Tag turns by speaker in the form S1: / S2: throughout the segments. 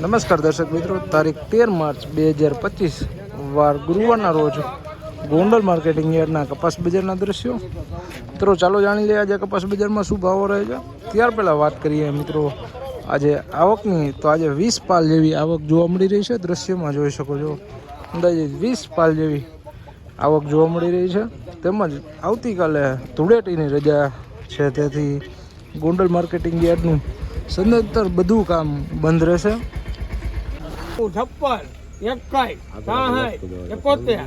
S1: નમસ્કાર દર્શક મિત્રો, તારીખ તેર માર્ચ બે હજાર પચીસ, વાર ગુરુવારના રોજ ગોંડલ માર્કેટિંગ યાર્ડના કપાસ બજારના દ્રશ્યો. મિત્રો, ચાલો જાણી લઈએ આજે કપાસ બજારમાં શું ભાવો રહે છે. ત્યાર પહેલાં વાત કરીએ મિત્રો, આજે આવકની. તો આજે વીસ પાલ જેવી આવક જોવા મળી રહી છે. દ્રશ્યમાં જોઈ શકો છો, અંદાજે વીસ પાલ જેવી આવક જોવા મળી રહી છે. તેમજ આવતીકાલે ધૂળેટીની રજા છે. તેથી ગોંડલ માર્કેટિંગ યાર્ડનું સદંતર બધું કામ બંધ રહેશે.
S2: છપ્પન એકાઈ સાહીઠ એકોતેર.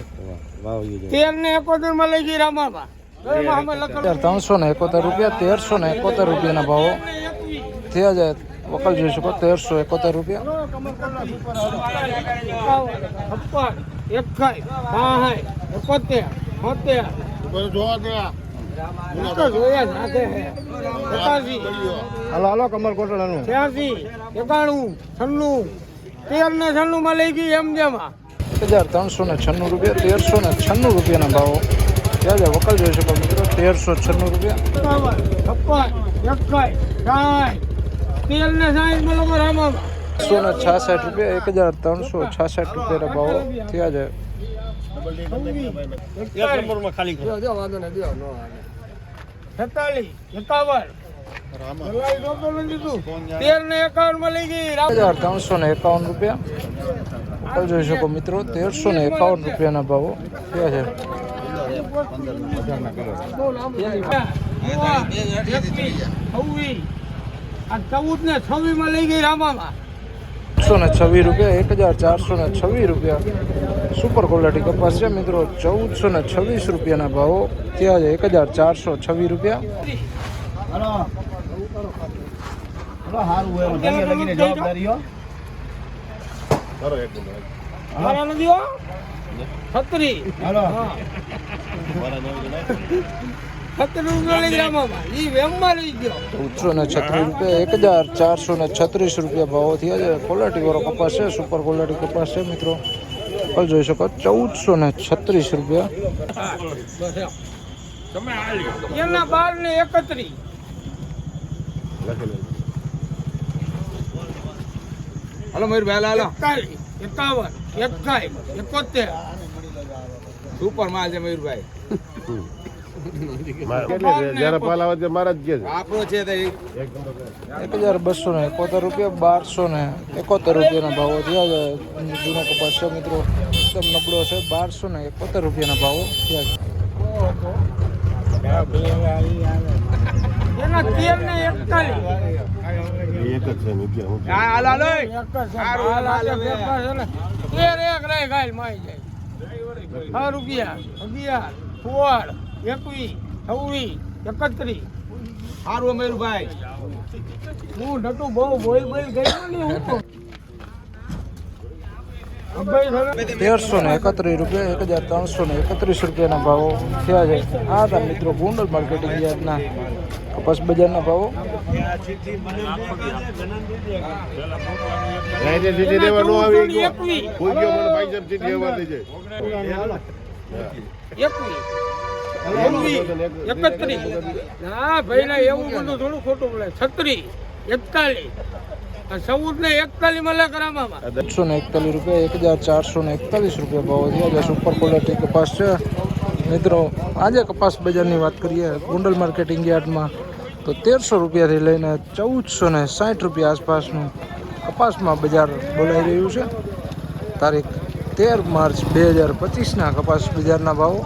S2: તેર ને એકોતેરમાં લઈ ગઈ રામામાં એમાં અમે લખેલું
S1: ત્રણસો ને એકોતેર રૂપિયા તેરસો ને એકોતેર રૂપિયાના ભાવો. થયા જાય વકલ જોઈ શકો તેરસો એકોતેર રૂપિયા.
S2: છપ્પન એકાઈ સાહીઠ એકોતેર એકાસી
S1: હાલો હાલો કમર કોટડાનું.
S2: છ્યાસી એકાણું છન્નું. તેર ને છન્નું માં લઈ ગઈ એમ જેમાં.
S1: એક હજાર ત્રણસો ને છન્નું રૂપિયા તેરસો ને છન્નું રૂપિયાના ભાવો. થયા જાય વકલ જોઈ શકો મિત્રો તેરસો છન્નું રૂપિયા.
S2: તેર ને સાહીઠમાં લોકો રામામાં
S1: એકસો ને છાસઠ રૂપિયા એક હજાર ત્રણસો છાસઠ રૂપિયાના ભાવો. થયા જાય
S2: છેતાલીસ એકાવન દલાલી નહોતો લઈ
S1: ત્રણસો ને એકાવન રૂપિયા. જોઈ શકો મિત્રો તેરસો ને એકાવન રૂપિયાના ભાવો થયા છે. એકસો ને છવ્વીસ રૂપિયા એક હજાર ચારસો ને છવ્વીસ રૂપિયા. સુપર ક્વોલિટી કપાસ છે મિત્રો ચૌદસો ને છવ્વીસ રૂપિયાના ભાવો ત્યાં છે. એક હજાર ચારસો છવ્વીસ રૂપિયા. ને છત્રીસ રૂપિયા એક હજાર ચારસો ને છત્રીસ રૂપિયા ભાવો થયા છે. ક્વોલિટી વાળો કપાસ છે સુપર ક્વોલિટી કપાસ છે મિત્રો. જોઈ શકો ચૌદસો ને છત્રીસ રૂપિયા.
S2: એના બાર ને એકત્રીસ.
S3: હલો મયુરભાઈ હાલો
S2: એકાલીસ એકાવન એકાઈ એકોતેર.
S3: સુપર માલ છે મયુરભાઈ
S4: જયારે પાલ આવે મારા જ કે છે.
S3: આપણો છે તે.
S1: એક હજાર બસો ને એકોતેર રૂપિયા બારસો ને એકોતેર રૂપિયાના ભાવો થયા જૂનો કપાસ છે મિત્રો. એકદમ નબળો છે. બારસો ને એકોતેર રૂપિયાના ભાવો થયા છે
S2: એના તેર ને એકતાલીસ
S4: એક જ છે નિત્ય હું
S3: હા હાલો.
S2: તેર એક રહે ગાય માઈ જાય. છ રૂપિયા અગિયાર સોળ એકવીસ છવ્વીસ એકત્રીસ.
S3: સારું મયુરભાઈ
S2: હું નતું બહુ બોલ બોલ ગયો ને હું
S1: તેરસો ને એકત્રીસ રૂપિયા એક હજાર ત્રણસો ને એકત્રીસ રૂપિયાના ભાવો થયા છે. આ હતા મિત્રો ગોંડલ માર્કેટિંગ યાર્ડના કપાસ બજારના ભાવો.
S2: એકત્રીસ ના ભાઈ ના એવું બધું થોડું ખોટું બોલે છત્રીસ. એકતાલીસ.
S1: એકસો ને એકતાલીસ રૂપિયા, એક હજાર ચારસો ને રૂપિયા ભાવો સુપર ક્વોલિટી કપાસ છે. મિત્રો, આજે કપાસ બજારની વાત કરીએ, ગોંડલ માર્કેટિંગ યાર્ડમાં, તો તેરસો રૂપિયાથી લઈને ચૌદસો ને સાઠ રૂપિયા આસપાસનું કપાસમાં બજાર બોલાઈ રહ્યું છે. તારીખ તેર માર્ચ બે હજાર પચીસના કપાસ બજારના ભાવો.